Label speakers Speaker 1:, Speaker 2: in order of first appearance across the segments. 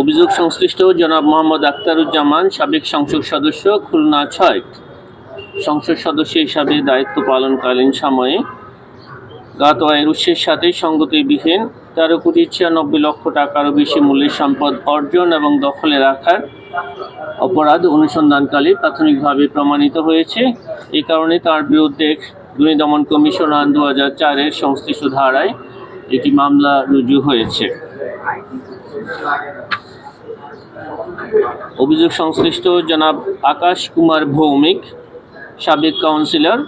Speaker 1: অভিযোগ সংশ্লিষ্ট জনাব মোহাম্মদ আক্তারুজ্জামান সাবেক সংসদ সদস্য খুলনা ছয়। সংসদ সদস্য হিসাবে দায়িত্ব পালনকালীন সময়ে গত আয়ের উৎসের সাথে সঙ্গতিবিহীন তেরো কোটি ছিয়ানব্বই লক্ষ টাকারও বেশি মূল্যের সম্পদ অর্জন এবং দখলে রাখার অপরাধ অনুসন্ধানকালে প্রাথমিকভাবে প্রমাণিত হয়েছে। এই কারণে তার বিরুদ্ধে দুর্নীতি দমন কমিশন আইন দু হাজার চারের সংশ্লিষ্ট ধারায় একটি মামলা রুজু হয়েছে। অভিযোগ সংশ্লিষ্ট জনাব আকাশ কুমার ভৌমিক, সাবেক কাউন্সিলর,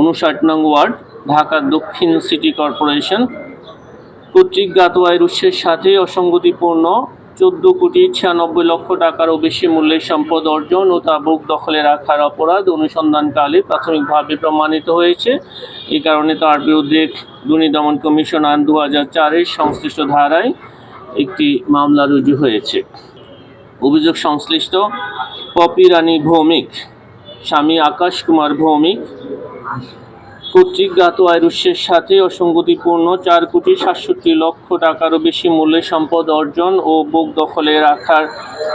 Speaker 1: উনষাট নং ওয়ার্ড, ঢাকা দক্ষিণ সিটি কর্পোরেশন কর্তৃক জ্ঞাত রুশের সাথে অসঙ্গতিপূর্ণ চোদ্দ কোটি ছিয়ানব্বই লক্ষ টাকারও বেশি মূল্যের সম্পদ অর্জন ও তা বুক দখলে রাখার অপরাধ অনুসন্ধানকালে প্রাথমিকভাবে প্রমাণিত হয়েছে। এই কারণে তার বিরুদ্ধে দুর্নীতি দমন কমিশন আইন দু হাজার চারের সংশ্লিষ্ট ধারায় একটি মামলা রুজু হয়েছে। অভিযোগ সংশ্লিষ্ট পপি রানী ভৌমিক, স্বামী আকাশ কুমার ভৌমিক কর্তৃক জ্ঞাত উৎসের সাথে অসঙ্গতিপূর্ণ চার কোটি সাতষট্টি লক্ষ টাকারও বেশি মূল্যের সম্পদ অর্জন ও বোক দখলে রাখার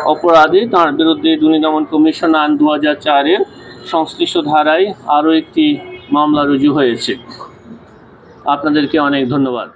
Speaker 1: অপরাধে তার বিরুদ্ধে দুর্নীতি দমন কমিশন আইন দু হাজার চারের সংশ্লিষ্ট ধারায় আরও একটি মামলা রুজু হয়েছে। আপনাদেরকে অনেক ধন্যবাদ।